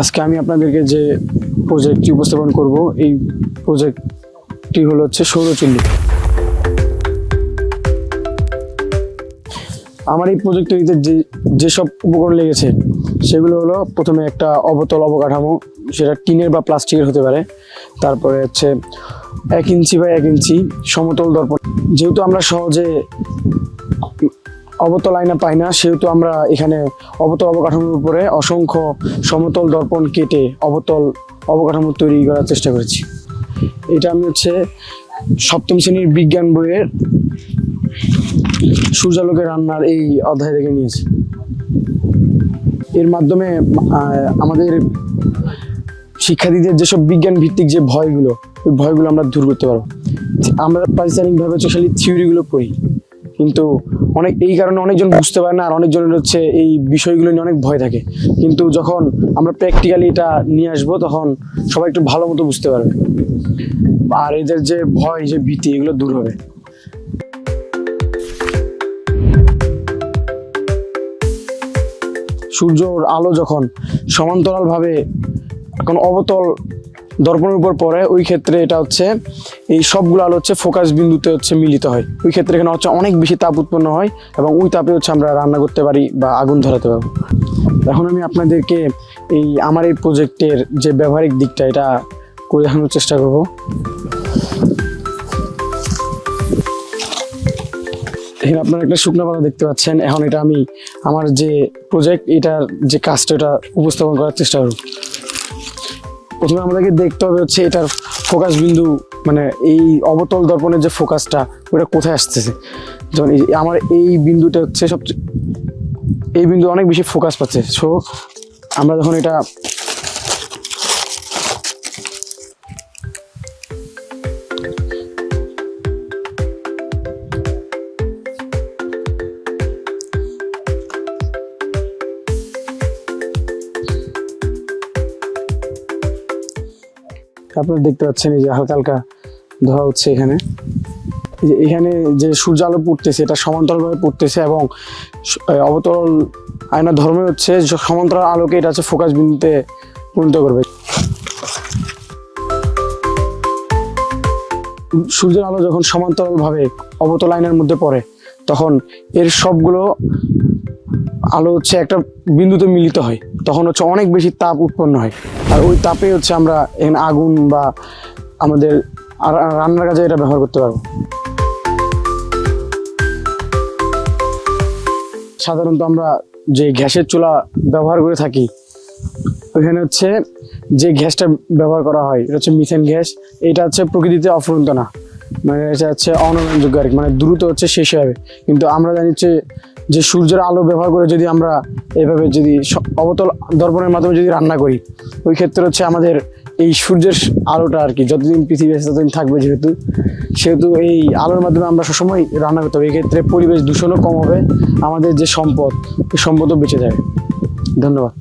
আজকে আমি আপনাদেরকে যে প্রজেক্টটি উপস্থাপন করব, এই প্রজেক্টটি হলো হচ্ছে সৌরচুল্লি আমার এই প্রজেক্টটিতে যে যেসব উপকরণ লেগেছে, সেগুলো হলো প্রথমে একটা অবতল অবকাঠামো, সেটা টিনের বা প্লাস্টিকের হতে পারে। তারপরে হচ্ছে এক ইঞ্চি বা এক ইঞ্চি সমতল দর্পণ। যেহেতু আমরা সহজে অবতল আয়না পাই না, সেহেতু আমরা এখানে অবতল অবকাঠামোর উপরে অসংখ্য সমতল দর্পণ কেটে অবতল অবকাঠামো তৈরি করার চেষ্টা করেছি। এটা আমি হচ্ছে সপ্তম শ্রেণির বিজ্ঞান বইয়ের সূর্যালোকে রান্নার এই অধ্যায় থেকে নিয়েছি। এর মাধ্যমে আমাদের শিক্ষার্থীদের যেসব বিজ্ঞান ভিত্তিক যে ভয়গুলো, ওই ভয়গুলো আমরা দূর করতে পারব। আমরা হচ্ছে খালি থিওরিগুলো পড়ি। কিন্তু অনেক, এই কারণে অনেকজন বুঝতে পারে না আর অনেকজনের হচ্ছে এই বিষয়গুলো নিয়ে অনেক ভয় থাকে। কিন্তু যখন আমরা প্র্যাকটিক্যালি এটা নিয়ে আসব, তখন সবাই একটু ভালো মতো বুঝতে পারবে। আর এদের যে ভয়, যে ভীতি, এগুলো দূর হবে। সূর্যর আলো যখন সমান্তরালভাবে এখন অবতল দর্পণের উপর পড়ে, ওই ক্ষেত্রে এটা হচ্ছে, এই সবগুলো আলো হচ্ছে ফোকাস বিন্দুতে হচ্ছে মিলিত হয়। ওই ক্ষেত্রে এখানে হচ্ছে অনেক বেশি তাপ উৎপন্ন হয় এবং ওই তাপে হচ্ছে আমরা রান্না করতে পারি বা আগুন ধরাতে পারব। এখন আমি আপনাদেরকে এই আমার এই প্রজেক্টের যে ব্যবহারিক দিকটা, এটা করে দেখানোর চেষ্টা করব। এখানে আপনারা একটা শুকনো পাতা দেখতে পাচ্ছেন। এখন এটা আমি আমার যে প্রজেক্ট এটার যে কাজটা এটা উপস্থাপন করার চেষ্টা করব। প্রথমে আমাদেরকে দেখতে হবে হচ্ছে এটার ফোকাস বিন্দু মানে এই অবতল দর্পণের যে ফোকাসটা ওটা কোথায় আসতেছে? যেমন আমার এই বিন্দুটা হচ্ছে সবচেয়ে এই বিন্দু অনেক বেশি ফোকাস পাচ্ছে। সো আমরা যখন এটা আপনারা দেখতে পাচ্ছেন এই যে হালকা হালকা ধোয়া হচ্ছে এখানে। এখানে যে সূর্য আলো পড়তেছে, এটা সমান্তরালভাবে পড়তেছে এবং অবতরল আয়না ধর্মে হচ্ছে সমান্তরাল আলোকে এটা হচ্ছে ফোকাস বিন্দুতে পরিণত করবে। সূর্যের আলো যখন সমান্তরালভাবে অবতল আয়নার মধ্যে পড়ে, তখন এর সবগুলো আলো হচ্ছে একটা বিন্দুতে মিলিত হয়। তখন হচ্ছে অনেক বেশি তাপ উৎপন্ন হয়। আর ওই তাপে হচ্ছে আমরা এখানে আগুন বা আমাদের রান্নার কাজে এটা ব্যবহার করতে পারব। সাধারণত আমরা যে গ্যাসের চুলা ব্যবহার করে থাকি, ওইখানে হচ্ছে যে গ্যাসটা ব্যবহার করা হয়, এটা হচ্ছে মিথেন গ্যাস। এটা হচ্ছে প্রকৃতিতে অফুরন্ত না। মানে এটা হচ্ছে অনলাইনযোগ্য আর মানে দ্রুত হচ্ছে শেষ যাবে। কিন্তু আমরা জানি হচ্ছে যে সূর্যের আলো ব্যবহার করে যদি আমরা এভাবে যদি অবতল দর্পণের মাধ্যমে যদি রান্না করি, ওই ক্ষেত্রে হচ্ছে আমাদের এই সূর্যের আলোটা আর কি, যতদিন পৃথিবী আছে ততদিন থাকবে যেহেতু, সেহেতু এই আলোর মাধ্যমে আমরা সবসময় রান্না করতে হবে। এক্ষেত্রে ক্ষেত্রে পরিবেশ দূষণও কম হবে, আমাদের যে সম্পদ সম্পদও বেঁচে যাবে। ধন্যবাদ।